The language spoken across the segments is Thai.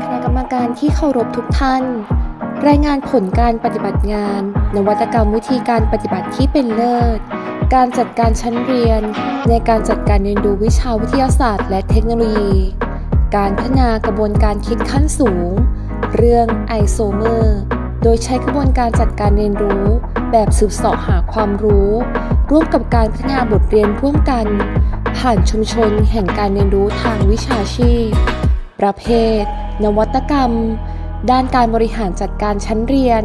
คณะกรรมการที่เคารพทุกท่าน รายงานผลการปฏิบัติงาน นวัตกรรมวิธีการปฏิบัติที่เป็นเลิศ การจัดการชั้นเรียน ในการจัดการเรียนรู้วิชาวิทยาศาสตร์ และเทคโนโลยี การพัฒนากระบวนการคิดขั้นสูง เรื่องไอโซเมอร์โดยใช้กระบวนการจัดการเรียนรู้ แบบสืบเสาะหาความรู้ ร่วมกับการพัฒนาบทเรียนร่วมกัน ผ่านชุมชนแห่งการเรียนรู้ทางวิชาชีพ ประเภท นวัตกรรม ด้านการบริหารจัดการชั้นเรียน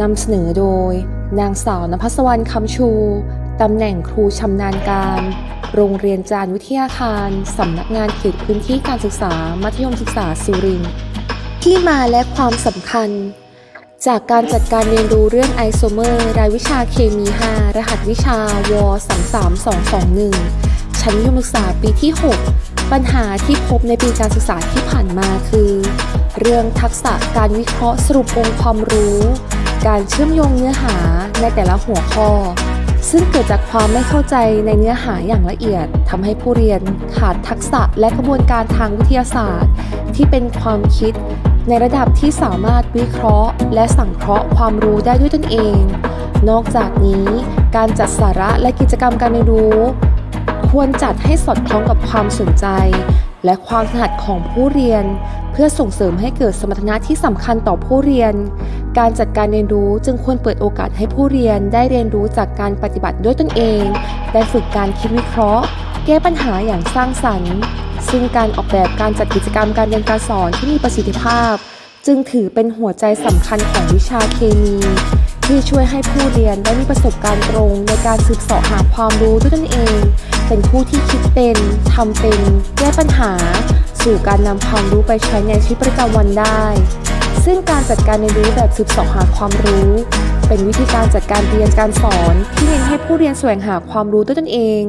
นำเสนอโดย นางสาวนภัสวรรณคำชู ตำแหน่งครูชำนาญการ โรงเรียนจารวิทยาคาร สำนักงานเขตพื้นที่การศึกษา มัธยมศึกษาสุรินทร์ที่มาและความสำคัญ จากการจัดการเรียนรู้เรื่องไอโซเมอร์ รายวิชาเคมี 5 รหัสวิชาว 33221 ชั้นมัธยมศึกษาปีที่ 6 ปัญหาที่พบในปีการศึกษาที่ผ่านมาคือ เรื่องทักษะการวิเคราะห์สรุปองค์ความรู้ การเชื่อมโยงเนื้อหาในแต่ละหัวข้อ ซึ่งเกิดจากความไม่เข้าใจในเนื้อหาอย่างละเอียดทำให้ผู้เรียนขาดทักษะและกระบวนการทางวิทยาศาสตร์ ที่เป็นความคิด ในระดับที่สามารถวิเคราะห์ และสังเคราะห์ความรู้ได้ด้วยตนเอง นอกจากนี้ การจัดสาระและกิจกรรมการเรียนรู้ ควรจัดให้สอดคล้องกับความสนใจ และความถนัดของผู้เรียน เพื่อส่งเสริมให้เกิดสมรรถนะที่สำคัญต่อผู้เรียน การจัดการเรียนรู้จึงควรเปิดโอกาสให้ผู้เรียนได้เรียนรู้จากการปฏิบัติด้วยตนเอง ได้ฝึกการคิดวิเคราะห์ แก้ปัญหาอย่างสร้างสรรค์ ซึ่งการออกแบบการจัดกิจกรรมการเรียนการสอนที่มีประสิทธิภาพ จึงถือเป็นหัวใจสำคัญของวิชาเคมีที่ช่วยให้ผู้เรียนได้มีประสบการณ์ตรงในการสืบเสาะหาความรู้ด้วยตนเอง เป็นผู้ที่คิดเป็นทำเป็น แก้ปัญหา สู่การนำความรู้ไปใช้ในชีวิตประจำวันได้ ซึ่งการจัดการเรียนรู้แบบสืบเสาะหาความรู้ เป็นวิธีการจัดการเรียนการสอนที่เน้นให้ผู้เรียนแสวงหาความรู้ด้วยตนเอง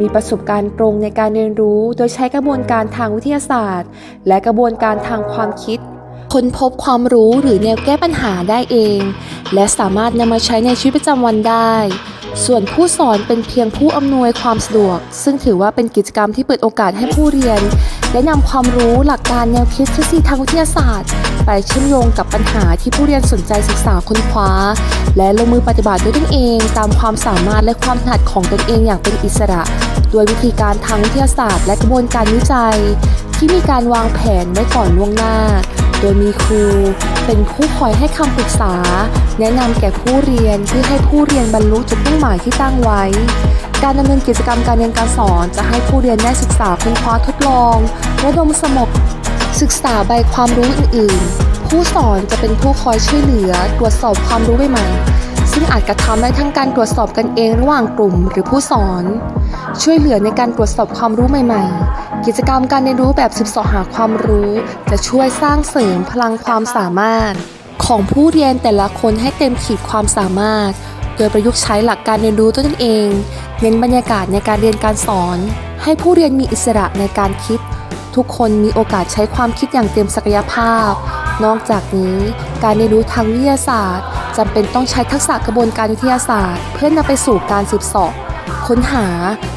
มีประสบการณ์ตรงในการเรียนรู้ โดยใช้กระบวนการทางวิทยาศาสตร์ และกระบวนการทางความคิด ค้นพบความรู้หรือแนวแก้ปัญหาได้เอง และสามารถนำมาใช้ในชีวิตประจำวันได้ ส่วนผู้สอนเป็นเพียงผู้อำนวยความสะดวก ซึ่งถือว่าเป็นกิจกรรมที่เปิดโอกาสให้ผู้เรียน ได้นำความรู้หลักการแนวคิดทฤษฎีทางวิทยาศาสตร์ ไปเชื่อมโยงกับปัญหาที่ผู้เรียนสนใจศึกษาค้นคว้า และลงมือปฏิบัติด้วยตนเอง ตามความสามารถและความถนัดของตนเองอย่างเป็นอิสระ โดยวิธีการทางวิทยาศาสตร์ และกระบวนการวิจัย ที่มีการวางแผนไว้ก่อนล่วงหน้า โดยมีครู เป็นผู้คอยให้คำปรึกษา แนะนำแก่ผู้เรียนเพื่อให้ผู้เรียนบรรลุจุดมุ่งหมายที่ตั้งไว้ การดำเนินกิจกรรมการเรียนการสอนจะให้ผู้เรียนได้ศึกษาค้นคว้าทดลองระดมสมบศึกษาใบความรู้อื่น ๆ ผู้สอนจะเป็นผู้คอยช่วยเหลือ ตรวจสอบความรู้ใหม่ๆ ซึ่งอาจกระทำได้ทั้งการตรวจสอบกันเองระหว่างกลุ่มหรือผู้สอน ช่วยเหลือในการตรวจสอบความรู้ใหม่ ๆ กิจกรรมการเรียนรู้แบบสืบเสาะหาความรู้ จะช่วยสร้างเสริมพลังความสามารถ ของผู้เรียนแต่ละคนให้เต็มขีดความสามารถ โดยประยุกต์ใช้หลักการเรียนรู้ด้วตนเอง เน้นบรรยากาศในการเรียนการสอน ให้ผู้เรียนมีอิสระในการคิด ทุกคนมีโอกาสใช้ความคิดอย่างเต็มศักยภาพ นอกจากนี้การเรียนรู้ทางวิทยาศาสตร์ จำเป็นต้องใช้ทักษะกระบวนการวิทยาศาสตร์ เพื่อนำไปสู่การสืบสอบค้นหา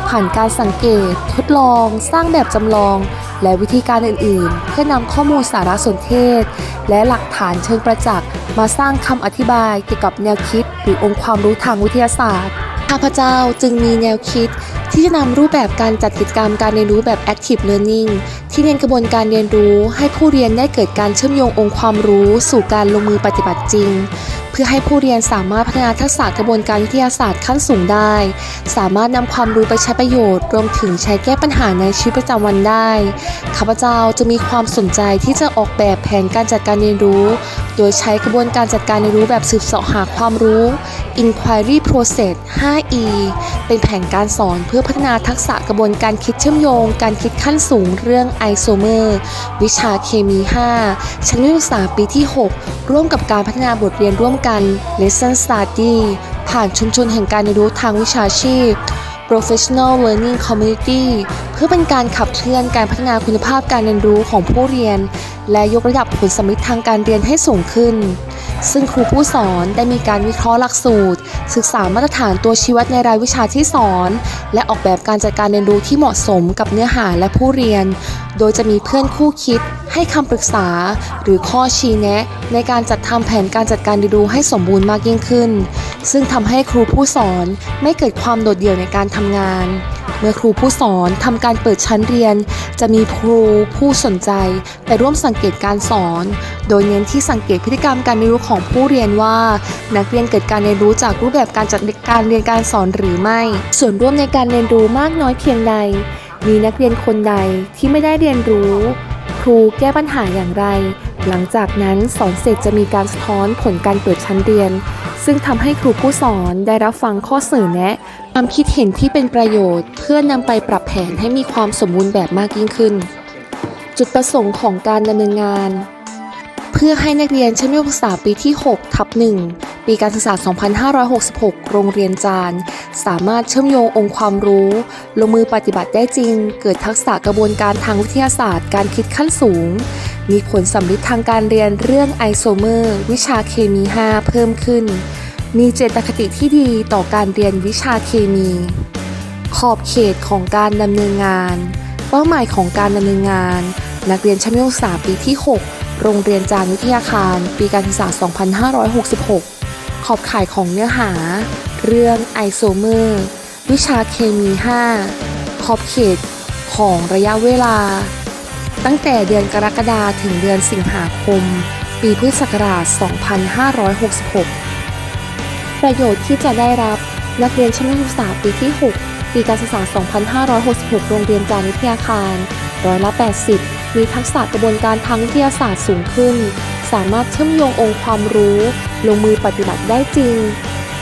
ผ่านการสังเกต ทดลอง สร้างแบบจำลอง และวิธีการอื่นๆ เพื่อนำข้อมูลสารสนเทศ และหลักฐานเชิงประจักษ์มาสร้างคำอธิบายเกี่ยวกับแนวคิด หรือองค์ความรู้ทางวิทยาศาสตร์ข้าพเจ้าจึงมีแนวคิดที่จะนำรูปแบบการจัดกิจกรรมการเรียนรู้แบบ active learning ที่เน้นกระบวนการเรียนรู้ให้ผู้เรียนได้เกิดการเชื่อมโยงองค์ความรู้สู่การลงมือปฏิบัติจริง พื่อให้ผู้เรียนสามารถพัฒนาทักษะกระบวนการวิทยาศาสตร์ขั้นสูงได้ สามารถนำความรู้ไปใช้ประโยชน์ รวมถึงใช้แก้ปัญหาในชีวิตประจำวันได้ ข้าพเจ้าจะมีความสนใจที่จะออกแบบแผนการจัดการเรียนรู้ โดยใช้กระบวนการจัดการเรียนรู้แบบสืบเสาะหาความรู้ Inquiry Process 5E เป็นแผนการสอนเพื่อพัฒนาทักษะกระบวนการคิดเชื่อมโยง การคิดขั้นสูงเรื่องไอโซเมอร์ วิชาเคมี 5 ชั้นมัธยมศึกษาปีที่ 6 ร่วมกับการพัฒนาบทเรียนร่วมกัน Lesson Study ผ่านชุมชนแห่งการเรียนรู้ทางวิชาชีพ Professional Learning Community เพื่อเป็นการขับเคลื่อนการพัฒนาคุณภาพการเรียนรู้ของผู้เรียน และยกระดับผลสำเร็จทางการเรียนให้สูงขึ้น ซึ่งครูผู้สอนได้มีการวิเคราะห์หลักสูตร ศึกษามาตรฐานตัวชี้วัดในรายวิชาที่สอน และออกแบบการจัดการเรียนรู้ที่เหมาะสมกับเนื้อหาและผู้เรียน โดยจะมีเพื่อนคู่คิด ให้คำปรึกษา หรือข้อชี้แนะ ในการจัดทำแผนการจัดการเรียนรู้ให้สมบูรณ์มากยิ่งขึ้น ซึ่งทำให้ครูผู้สอนไม่เกิดความโดดเดี่ยวในการทำงานเมื่อครูผู้สอนทำการเปิดชั้นเรียน จะมีครูผู้สนใจไปร่วมสังเกตการสอน โดยเน้นที่สังเกตพฤติกรรมการเรียนรู้ของผู้เรียนว่า นักเรียนเกิดการเรียนรู้จากรูปแบบการจัดการเรียนการสอนหรือไม่ ส่วนร่วมในการเรียนรู้มากน้อยเพียงใด มีนักเรียนคนใดที่ไม่ได้เรียนรู้ ครูแก้ปัญหาอย่างไร หลังจากนั้นสอนเสร็จจะมีการสะท้อนผลการเปิดชั้นเรียน ซึ่งทำให้ครูผู้สอนได้รับฟังข้อเสนอแนะความคิดเห็นที่เป็นประโยชน์ เพื่อนำไปปรับแผนให้มีความสมบูรณ์แบบมากยิ่งขึ้นจุดประสงค์ของการดำเนินงาน เพื่อให้นักเรียนชั้นมัธยมศึกษาปีที่ 6 ทับ 1 ปีการศึกษา 2566 โรงเรียนจาน สามารถเชื่อมโยงองค์ความรู้ ลงมือปฏิบัติได้จริง เกิดทักษะกระบวนการทางวิทยาศาสตร์ การคิดขั้นสูง มีผลสำลิดทางการเรียนเรื่องไอโซเมอร์ วิชาเคมี 5 เพิ่มขึ้น มีเจตคติที่ดีต่อการเรียนวิชาเคมี ขอบเขตของการดำเนินงาน เป้าหมายของการดำเนินงาน นักเรียนชั้นมัธยมศึกษาปีที่ 6 โรงเรียนจานวิทยาคาร ปีการศึกษา 2566 ขอบข่ายของเนื้อหา เรื่องไอโซเมอร์ วิชาเคมี 5 ขอบเขตของระยะเวลา ตั้งแต่เดือนกรกฎาคมถึงเดือนสิงหาคม ปีพุทธศักราช 2566 ประโยชน์ที่จะได้รับนักเรียนชั้นมัธยมศึกษาปีที่ 6 ปีการศึกษา 2566 โรงเรียนจารวิทยาคารร้อยละ 80มีทักษะกระบวนการทางวิทยาศาสตร์สูงขึ้น สามารถเชื่อมโยงองค์ความรู้ ลงมือปฏิบัติได้จริง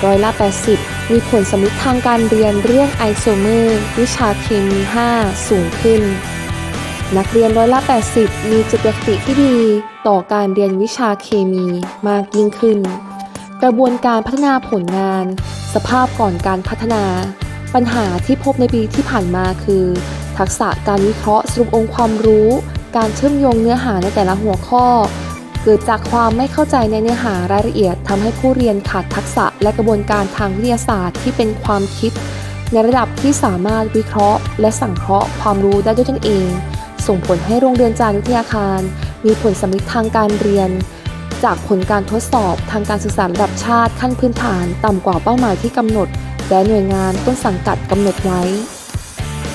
ร้อยละ 80 มีผลสำลิทางการเรียนเรื่องไอโซเมอร์วิชาเคมี 5 สูงขึ้น นักเรียนร้อยละ 80 มีจิตคติที่ดี ต่อการเรียนวิชาเคมีมากยิ่งขึ้น กระบวนการพัฒนาผลงาน สภาพก่อนการพัฒนา ปัญหาที่พบในปีที่ผ่านมาคือ ทักษะการวิเคราะห์สรุปองค์ความรู้ การเชื่อมโยงเนื้อหาในแต่ละหัวข้อ เกิดจากความไม่เข้าใจในเนื้อหารายละเอียดทำให้ผู้เรียนขาดทักษะและกระบวนการทางวิทยาศาสตร์ที่เป็นความคิด ในระดับที่สามารถวิเคราะห์ และสังเคราะห์ความรู้ได้ด้วยตนเอง ส่งผลให้โรงเรียนจารวิทยาคาร มีผลสำลิดทางการเรียน จากผลการทดสอบทางการศึกษาระดับชาติขั้นพื้นฐาน ต่ำกว่าเป้าหมายที่กำหนดและหน่วยงานต้นสังกัดกำหนดไว้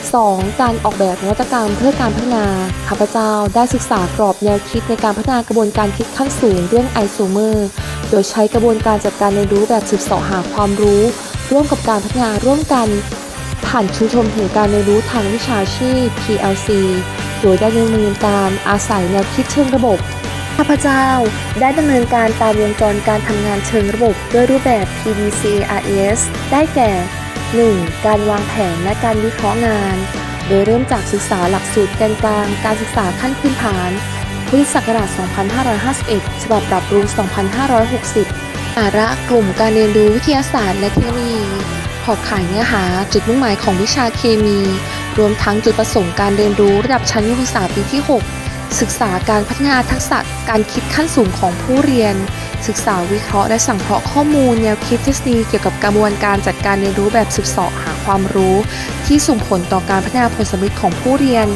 2. การออกแบบนวัตกรรมเพื่อการพัฒนา ข้าพเจ้าได้ศึกษากรอบแนวคิดในการพัฒนากระบวนการคิดขั้นสูงเรื่องไอโซเมอร์ โดยใช้กระบวนการจัดการเรียนรู้แบบสืบเสาะหาความรู้ ร่วมกับการพัฒนาร่วมกัน ผ่านชุมชนแห่งการเรียนรู้ทางวิชาชีพ PLC โดยได้ดำเนินการอาศัยแนวคิดเชิงระบบข้าพเจ้าได้ดำเนินการตามวงจรการทำงานเชิงระบบด้วยรูปแบบ PDCARS ได้แก่ 1. การวางแผนและการวิเคราะห์งาน โดยเริ่มจากศึกษาหลักสูตรแกนกลาง การศึกษาขั้นพื้นฐาน พุทธศักราช 2551 ฉบับปรับปรุง 2560อาระกลุ่มการเรียนรู้วิทยาศาสตร์และเทคโนโลยีขอบข่ายเนื้อหา จุดมุ่งหมายของวิชาเคมี รวมทั้งจุดประสงค์การเรียนรู้ระดับชั้นมัธยมศึกษาปีที่ 6 ศึกษาการพัฒนาทักษะการคิดขั้นสูงของผู้เรียน ศึกษาวิเคราะห์และสังเคราะห์ข้อมูล แนวคิดทฤษฎีเกี่ยวกับกระบวนการจัดการเรียนรู้แบบสืบเสาะหาความรู้ ที่ส่งผลต่อการพัฒนาผลสำลิดของผู้เรียน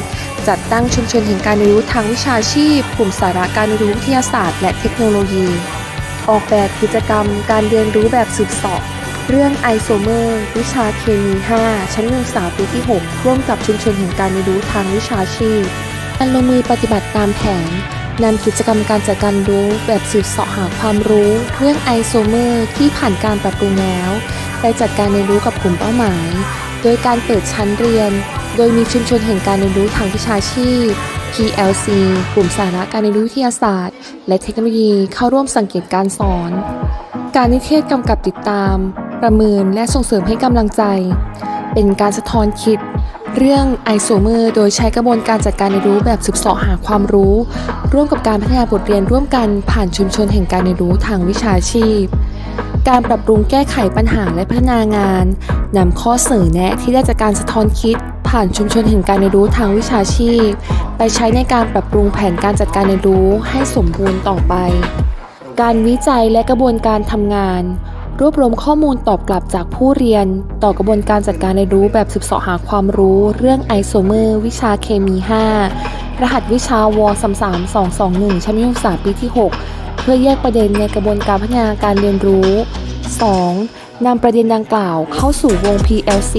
จัดตั้งชุมชนแห่งการเรียนรู้ทางวิชาชีพ กลุ่มสาระการเรียนรู้วิทยาศาสตร์และเทคโนโลยี ออกแบบกิจกรรม การเรียนรู้แบบสืบเสาะเรื่องไอโซเมอร์วิชาเคมี 5 ชั้นมัธยมศึกษาปีที่ 6 ร่วมกับชุมชนแห่งการเรียนรู้ทางวิชาชีพ การลงมือปฏิบัติตามแผนนำกิจกรรมการจัดการรู้แบบสืบเสาะหาความรู้ เรื่องไอโซเมอร์ที่ผ่านการปรับปรุงแล้ว ไปจัดการเรียนรู้กับกลุ่มเป้าหมาย โดยการเปิดชั้นเรียน โดยมีชุมชนแห่งการเรียนรู้ทางวิชาชีพ PLC กลุ่มสาระการเรียนรู้วิทยาศาสตร์ และเทคโนโลยีเข้าร่วมสังเกตการสอน การนิเทศกำกับติดตาม ประเมินและส่งเสริมให้กำลังใจ เป็นการสะท้อนคิด เรื่องไอโซเมอร์โดยใช้กระบวนการจัดการเรียนรู้แบบสืบเสาะหาความรู้ ร่วมกับการพัฒนาบทเรียนร่วมกันผ่านชุมชนแห่งการเรียนรู้ทางวิชาชีพ การปรับปรุงแก้ไขปัญหาและพัฒนางานนำข้อเสนอแนะที่ได้จากการสะท้อนคิด ผ่านชุมชนแห่งการเรียนรู้ทางวิชาชีพ ไปใช้ในการปรับปรุงแผนการจัดการเรียนรู้ให้สมบูรณ์ต่อไป การวิจัยและกระบวนการทำงาน รวบรวมข้อมูลตอบกลับจากผู้เรียน ต่อกระบวนการจัดการเรียนรู้แบบสืบเสาะหาความรู้เรื่องไอโซเมอร์ วิชาเคมี 5 รหัสวิชาวอ33221 ชั้นมัธยมศึกษาปีที่ 6 เพื่อแยกประเด็นในกระบวนการพัฒนาการเรียนรู้ 2. นำประเด็นดังกล่าวเข้าสู่วง PLC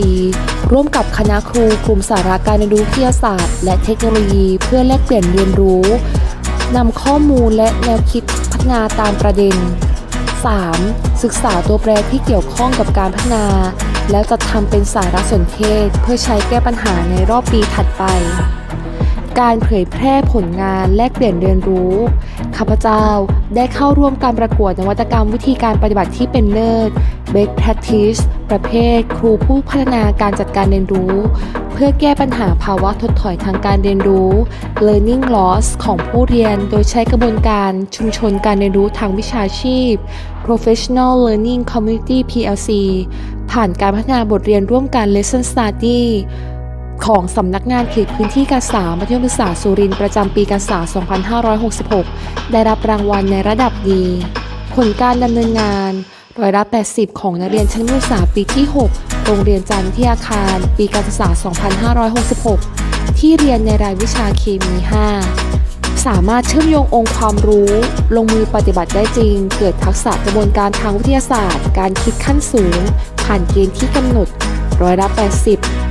ร่วมกับคณะครูกลุ่มสาระการเรียนรู้วิทยาศาสตร์ และเทคโนโลยีเพื่อแลกเปลี่ยนเรียนรู้นำข้อมูลและแนวคิดพัฒนาตามประเด็น 3. ศึกษาตัวแปรที่เกี่ยวข้องกับการพัฒนา แล้วจัดทำเป็นสารสนเทศ เพื่อใช้แก้ปัญหาในรอบปีถัดไป การเผยแพร่ผลงานแลกเปลี่ยนเรียนรู้ ข้าพเจ้าได้เข้าร่วมการประกวดนวัตกรรมวิธีการปฏิบัติที่เป็นเลิศ Best Practice ประเภท ครูผู้พัฒนาการจัดการเรียนรู้ เพื่อแก้ปัญหาภาวะถดถอยทางการเรียนรู้ learning loss ของผู้เรียน โดยใช้กระบวนการชุมชนการเรียนรู้ทางวิชาชีพ professional learning community PLC ผ่านการพัฒนาบทเรียนร่วมกัน lesson study ของสำนักงานเขตพื้นที่การศึกษามัธยมศึกษาสุรินทร์ประจำปีการศึกษา 2566 ได้รับรางวัลในระดับดี ผลการดำเนินงานร้อยละ 80 ของนักเรียนชั้นมัธยมศึกษาปีที่ 6 โรงเรียนจันทร์วิทยาคาร ปีการศึกษา 2566 ที่เรียนในรายวิชาเคมี 5 สามารถเชื่อมโยงองค์ความรู้ ลงมือปฏิบัติได้จริง เกิดทักษะกระบวนการทางวิทยาศาสตร์ การคิดขั้นสูง ผ่านเกณฑ์ที่กำหนดร้อยละ 80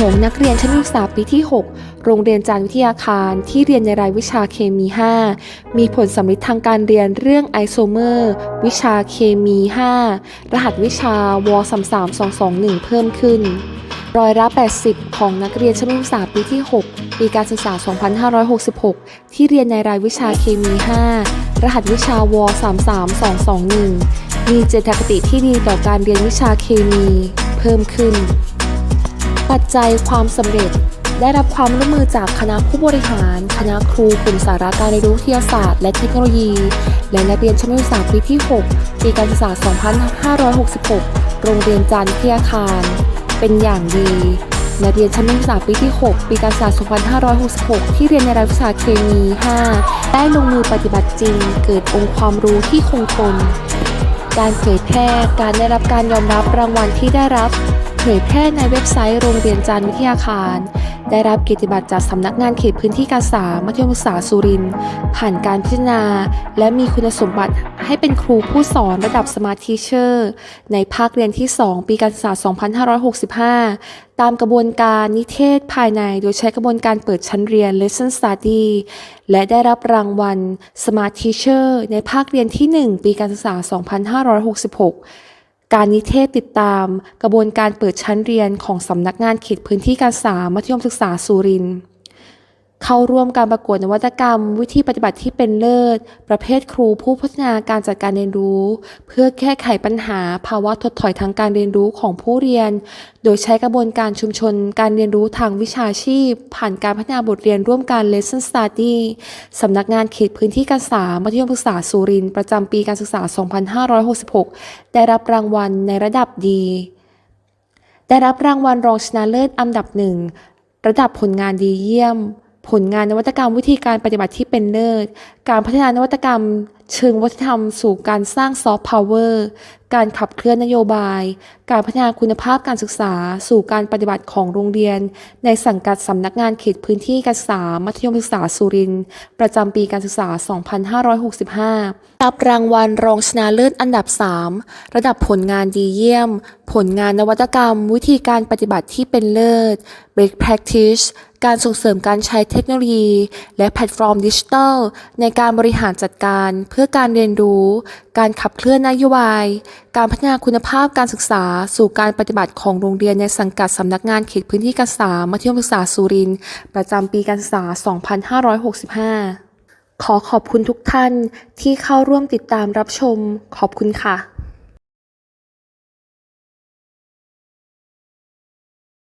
ของนักเรียนชั้นมัธยมศึกษาปีที่ 6 โรงเรียนจันวิทยาคารที่เรียนในรายวิชาเคมี 5 มีผลสำลิดทางการเรียนเรื่องไอโซเมอร์ วิชาเคมี 5 รหัสวิชาว33221 เพิ่มขึ้นร้อยละ 80 ของนักเรียนชั้นมัธยมศึกษาปีที่ 6 ปีการศึกษา 2566 ที่เรียนในรายวิชาเคมี 5 รหัสวิชาว33221 มีเจตคติที่ดีต่อการเรียนวิชาเคมี เพิ่มขึ้น ปัจจัยความสำเร็จได้รับความร่วมมือจากคณะผู้บริหาร คณะครูกลุ่มสาระการเรียนรู้วิทยาศาสตร์และเทคโนโลยี และนักเรียนชั้นมัธยมศึกษาปีที่ 6 ปีการศึกษา 2566 โรงเรียนจันทร์วิยาคาร เป็นอย่างดีนักเรียนชั้นมัธยมศึกษาปีที่ 6 ปีการศึกษา 2566 ที่เรียนในรายวิชาเคมี 5 ได้ลงมือปฏิบัติจริง เกิดองค์ความรู้ที่คงทน การเผยแพร่ การได้รับการยอมรับรางวัลที่ได้รับ ผยแพร่ในเว็บไซต์โรงเรียนจันทร์วิทยาคาร ได้รับเกียรติบัตรจากสำนักงานเขตพื้นที่การศึกษามัธยมศึกษาสุรินทร์ผ่านการพิจารณา และมีคุณสมบัติให้เป็นครูผู้สอนระดับสมาร์ททีเชอร์ ในภาคเรียนที่ 2 ปีการศึกษา 2565 ตามกระบวนการนิเทศภายในโดยใช้กระบวนการเปิดชั้นเรียน Lesson Study และได้รับรางวัล Smart Teacher ในภาคเรียนที่ 1 ปีการศึกษา 2566 การนิเทศติดตาม กระบวนการเปิดชั้นเรียนของสำนักงานเขตพื้นที่การศึกษามัธยมศึกษาสุรินทร์ เข้าร่วมการประกวดนวัตกรรม วิธีปฏิบัติที่เป็นเลิศ ประเภทครูผู้พัฒนาการจัดการเรียนรู้ เพื่อแก้ไขปัญหาภาวะถดถอยทางการเรียนรู้ของผู้เรียน โดยใช้กระบวนการชุมชนการเรียนรู้ทางวิชาชีพ ผ่านการพัฒนาบทเรียนร่วมกัน Lesson Study สำนักงานเขตพื้นที่การศึกษามัธยมศึกษาสุรินทร์ประจำปีการศึกษา 2566 ได้รับรางวัลในระดับดี ได้รับรางวัลรองชนะเลิศอันดับหนึ่งระดับผลงานดีเยี่ยม ผลงานนวัตกรรมวิธีการปฏิบัติที่เป็นเลิศการพัฒนานวัตกรรม เชิงวัฒนธรรมสู่การสร้างซอฟต์พาวเวอร์การขับเคลื่อนนโยบาย การพัฒนาคุณภาพการศึกษา สู่การปฏิบัติของโรงเรียน ในสังกัดสำนักงานเขตพื้นที่การศึกษา มัธยมศึกษาสุรินทร์ประจำปีการศึกษา 2565รับรางวัลรองชนะเลิศอันดับ 3 ระดับผลงานดีเยี่ยม ผลงานนวัตกรรม วิธีการปฏิบัติที่เป็นเลิศ Best Practice การส่งเสริมการใช้เทคโนโลยี และแพลตฟอร์มดิจิทัล ในการบริหารจัดการเพื่อการเรียนรู้ การขับเคลื่อนนโยบาย การพัฒนาคุณภาพการศึกษา สู่การปฏิบัติของโรงเรียนในสังกัดสำนักงานเขตพื้นที่การศึกษามัธยมศึกษาสุรินทร์ประจำปีการศึกษา 2565 ขอขอบคุณทุกท่านที่เข้าร่วมติดตามรับชม ขอบคุณค่ะ